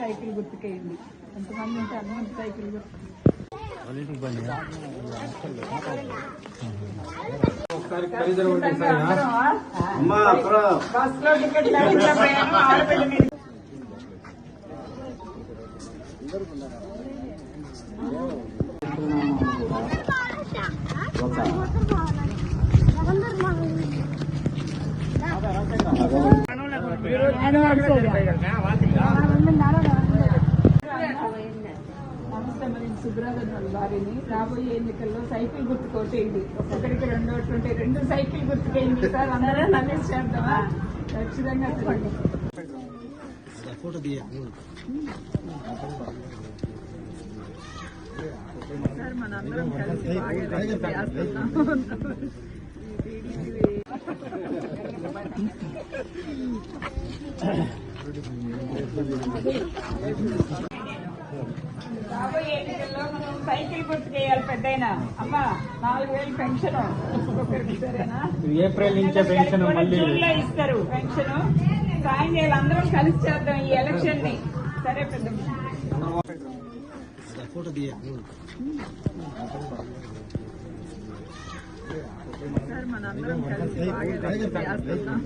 Cycle గుర్తుకేయండి. ఎంతమంది ఉంటే అంతమంది సైకిల్ అక్కడ బస్సులో టికెట్ ఆడపిల్ల మీద. మరి సుబ్రహ్మణ్యం భార్యని రాబోయే ఎన్నికల్లో సైకిల్ గుర్తు కొట్టేయండి. ఒక్కొక్కరికి రెండు ఉంటాయి రెండు సైకిల్ గుర్తుకేయండి సార్. అందరూ నమేష్ చేద్దామా? ఖచ్చితంగా సార్ మనందరం కలిసి బాగా రాబోయే ఎన్నికల్లో మనం సైకిల్ గుర్తు చేయాలి పెద్దయినా. అమ్మ నాలుగు వేలు పెన్షన్. సరేనా? ఏప్రిల్ నుంచే పెన్షన్ జూన్లో ఇస్తారు పెన్షన్. సాయం చేయాలి. అందరం కలిసి చేద్దాం ఈ ఎలక్షన్ని సరే పెద్ద సార్ మనందరం కలిసి బాగా చేస్తున్నాం.